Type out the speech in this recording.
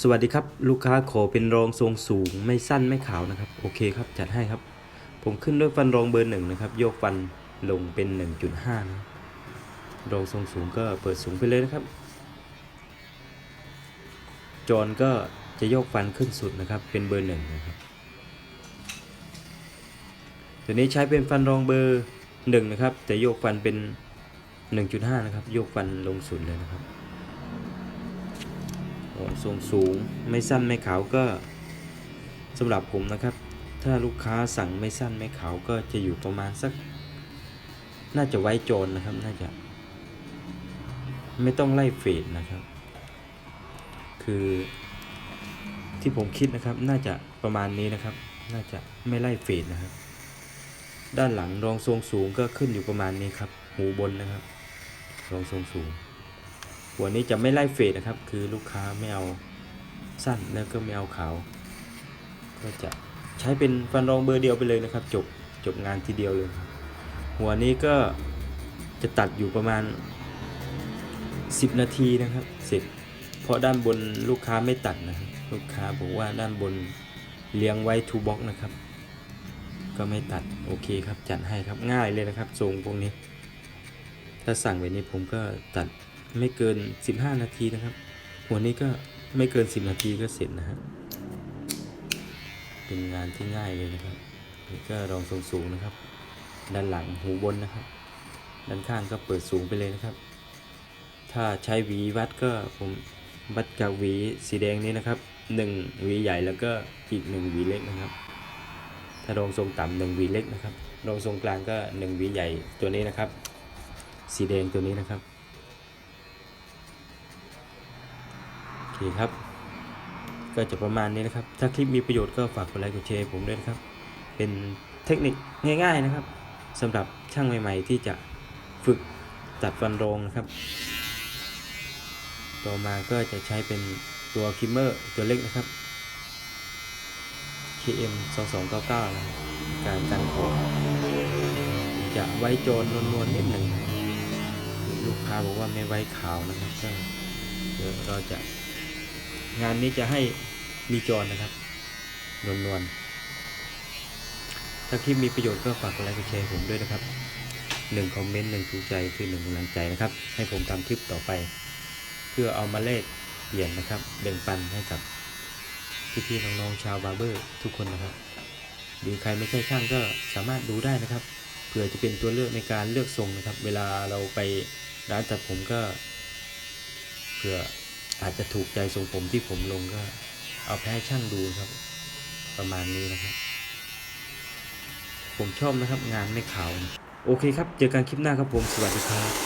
สวัสดีครับ ลูกค้าขอเป็นรองทรงสูงไม่สั้นไม่ขาวนะครับ โอเคครับจัดให้ครับ ผมขึ้นด้วยฟันรองเบอร์หนึ่งนะครับ โยกฟันลงเป็น 1.5นะรองทรงสูงก็เปิดสูงไปเลยนะครับ จอนก็จะโยกฟันขึ้นสุดนะครับ เป็นเบอร์หนึ่งนะครับตัวนี้ใช้เป็นฟันรองเบอร์หนึ่งนะครับ แต่โยกฟันเป็น 1.5 นะครับ โยกฟันลงสุดเลยนะครับ รองทรงสูงไม่สั้นไม่ขาวก็สำหรับผมนะครับ ถ้าลูกค้าสั่งไม่สั้นไม่ขาวก็จะอยู่ประมาณสัก น่าจะไว้โจรนะครับน่าจะ ไม่ต้องไล่เฟดนะครับ คือที่ผมคิดนะครับ น่าจะประมาณนี้นะครับ น่าจะไม่ไล่เฟดนะครับ ด้านหลังรองทรงสูงก็ขึ้นอยู่ประมาณนี้ครับ หูบนนะครับ รองทรงสูง หัวนี้จะไม่ไล่เฟดนะครับ คือลูกค้าไม่เอาสั้นแล้วก็ไม่เอาขาว ก็จะใช้เป็นฟันรองเบอร์เดียวไปเลยนะครับ จบจบงานทีเดียวเลย หัวนี้ก็จะตัดอยู่ประมาณ 10 นาทีนะครับเสร็จเพราะด้านบนลูกค้าไม่ตัดนะครับลูกค้าบอกว่าด้านบนเลี้ยงไว้ทูบ็อกนะครับ ก็ไม่ตัดโอเคครับจัดให้ครับง่ายเลยนะครับทรงพวกนี้ ถ้าสั่งแบบนี้ผมก็ตัด ไม่เกิน 15 นาทีนะครับ หัวนี้ก็ไม่เกิน 10 นาทีก็เสร็จนะฮะเป็นงานที่ง่ายเลยนะครับนี่ก็รองทรงสูงนะครับ ด้านหลังหูบนนะครับ ด้านข้างก็เปิดสูงไปเลยนะครับ ถ้าใช้หวีวัดก็ผมวัดจากหวีสีแดงนี้นะครับ1หวีใหญ่แล้วก็อีก1หวีเล็กนะครับ ถ้ารองทรงต่ำหนึ่งหวีเล็กนะครับรองทรงกลางก็หนึ่งหวีใหญ่ตัวนี้นะครับ สีแดงตัวนี้นะครับ เคครับ ก็จะประมาณนี้นะครับ ถ้าคลิปมีประโยชน์ก็ฝากกดไลค์กดแชร์ผมด้วยนะครับ เป็นเทคนิคง่ายๆนะครับสำหรับช่างใหม่ ๆ ที่จะฝึกตัดฟันรองนะครับ ต่อมาก็จะใช้เป็นตัวคิมเมอร์ตัวเล็กนะครับ KM 2299นะครับการกันของจะไว้โจรนวลๆนิดหนึ่งลูกค้าบอกว่าไม่ไว้ขาวนะครับก็เดี๋ยวเราจะ งานนี้จะให้มีจรนะครับนวลๆถ้าคลิปมีประโยชน์ก็ฝากกดไลค์กดแชร์ผมด้วยนะครับหนึ่งคอมเมนต์หนึ่งถูกใจคือหนึ่งกำลังใจนะครับ ให้ผมทำคลิปต่อไป เพื่อเอามาเลขเปลี่ยนนะครับแบ่งปันให้กับพี่ๆน้องๆชาวบาร์เบอร์ทุกคนนะครับหรือใครไม่ใช่ช่างก็สามารถดูได้นะครับเผื่อจะเป็นตัวเลือกในการเลือกทรงนะครับ เวลาเราไปร้านตัดผมก็เผื่อ อาจจะถูกใจทรงผมที่ผมลงก็ เอาไปให้ช่างดูครับ ประมาณนี้นะครับ ผมชอบนะครับงานไม่ขาว โอเคครับ เจอกันคลิปหน้าครับผม สวัสดีครับ